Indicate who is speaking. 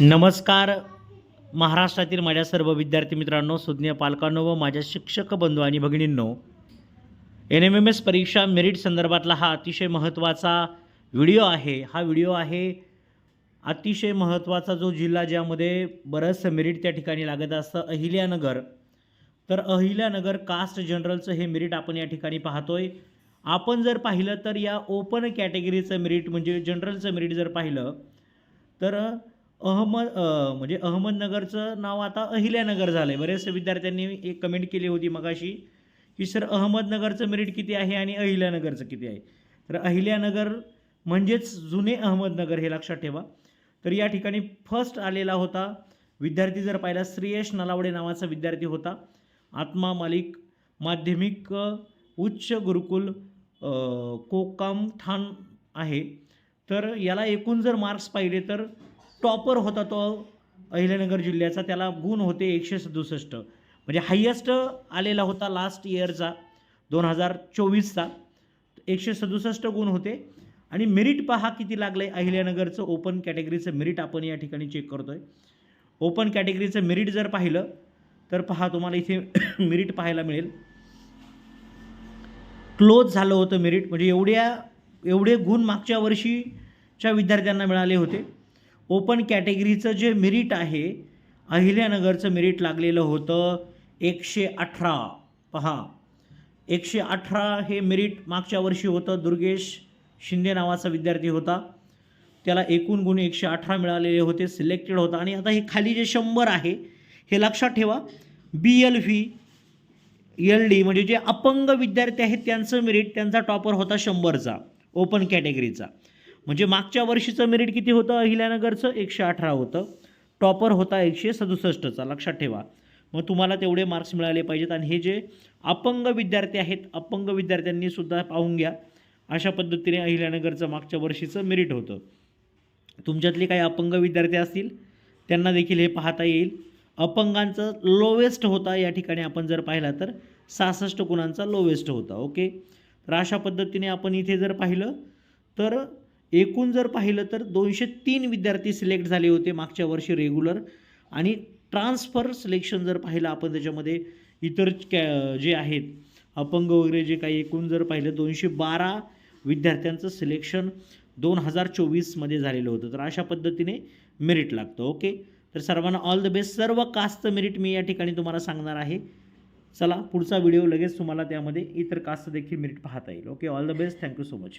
Speaker 1: नमस्कार महाराष्ट्रातील माझ्या सर्व विद्यार्थी मित्रांनो सुज्ञ पालकांनो व माझ्या शिक्षक बंधू आणि भगिनींनो एन एम एम एस परीक्षा मेरिट संदर्भातला हा अतिशय महत्त्वाचा व्हिडिओ आहे. हा व्हिडिओ आहे अतिशय महत्त्वाचा जो जिल्हा ज्यामध्ये बरंचसं मेरिट त्या ठिकाणी लागत असतं अहिल्यानगर. तर अहिल्यानगर कास्ट जनरलचं हे मेरिट आपण या ठिकाणी पाहतोय. आपण जर पाहिलं तर या ओपन कॅटेगरीचं मेरिट म्हणजे जनरलचं मेरिट जर पाहिलं तर अहमद म्हणजे अहमदनगरचं नाव आता अहिल्यानगर झालं आहे बरेचसे विद्यार्थ्यांनी एक कमेंट केली होती मगाशी की सर अहमदनगरचं मेरिट किती आहे आणि अहिल्यानगरचं किती आहे? तर अहिल्यानगर म्हणजेच जुने अहमदनगर हे लक्षात ठेवा. तर या ठिकाणी फर्स्ट आलेला होता विद्यार्थी जर पाहिला श्रेयश नलावडे नावाचा विद्यार्थी होता. आत्मा मालिक माध्यमिक उच्च गुरुकुल कोकाम ठाण आहे. तर याला एकूण जर मार्क्स पाहिले तर टॉपर होता तो अहिल्यानगर जिल्ह्याचा. त्याला गुण होते एकशे सदुसष्ट. म्हणजे हायेस्ट आलेला होता लास्ट इयरचा दोन हजार चोवीसचा. एकशे सदुसष्ट गुण होते. आणि मेरिट पहा किती लागलं आहे अहिल्यानगरचं ओपन कॅटेगरीचं मेरिट आपण या ठिकाणी चेक करतो आहे ओपन कॅटेगरीचं मेरिट जर पाहिलं तर पहा तुम्हाला इथे मेरिट पाहायला मिळेल. क्लोज झालं होतं मेरिट म्हणजे एवढ्या एवढे गुण मागच्या वर्षीच्या विद्यार्थ्यांना मिळाले होते. ओपन कॅटेगरीचं जे मेरिट आहे अहिल्यानगरचं मेरिट लागलेलं होतं एकशे अठरा. पहा एकशे अठरा हे मेरिट मागच्या वर्षी होतं. दुर्गेश शिंदे नावाचा विद्यार्थी होता. त्याला एकूण गुण एकशे अठरा मिळालेले होते सिलेक्टेड होता. आणि आता हे खाली जे शंभर आहे हे लक्षात ठेवा. B L V L D म्हणजे जे अपंग विद्यार्थी आहेत त्यांचं मेरिट त्यांचा टॉपर होता शंभरचा ओपन कॅटेगरीचा. म्हणजे मागच्या वर्षीचं मेरिट किती होतं? अहिल्यानगरचं एकशे अठरा होतं. टॉपर होता एकशे सदुसष्टचा लक्षात ठेवा. मग तुम्हाला तेवढे मार्क्स मिळाले पाहिजेत. आणि हे जे अपंग विद्यार्थी आहेत अपंग विद्यार्थ्यांनी सुद्धा पाहून घ्या. अशा पद्धतीने अहिल्यानगरचं मागच्या वर्षीचं मेरिट होतं. तुमच्यातले काही अपंग विद्यार्थी असतील त्यांना देखील हे पाहता येईल. अपंगांचं लोवेस्ट होता या ठिकाणी आपण जर पाहिला तर सहासष्ट गुणांचा लोवेस्ट होता ओके तर अशा पद्धतीने आपण इथे जर पाहिलं तर एकूण जर पाहिलं तर दोनशे तीन विद्यार्थी सिलेक्ट झाले होते मागच्या वर्षी रेग्युलर आणि ट्रान्सफर सिलेक्शन जर पाहिलं आपण त्याच्यामध्ये इतर कॅ जे आहेत अपंग वगैरे जे काही एकूण जर पाहिलं दोनशे बारा विद्यार्थ्यांचं सिलेक्शन दोन हजार चोवीसमध्ये झालेलं होतं. तर अशा पद्धतीने मेरिट लागतं. ओके तर सर्वांना ऑल द बेस्ट सर्व कास्टचं मेरिट मी या ठिकाणी तुम्हाला सांगणार आहे. चला पुढचा व्हिडिओ लगेच तुम्हाला त्यामध्ये इतर कास्ट देखील मेरिट पाहता येईल. Okay all the best thank you so much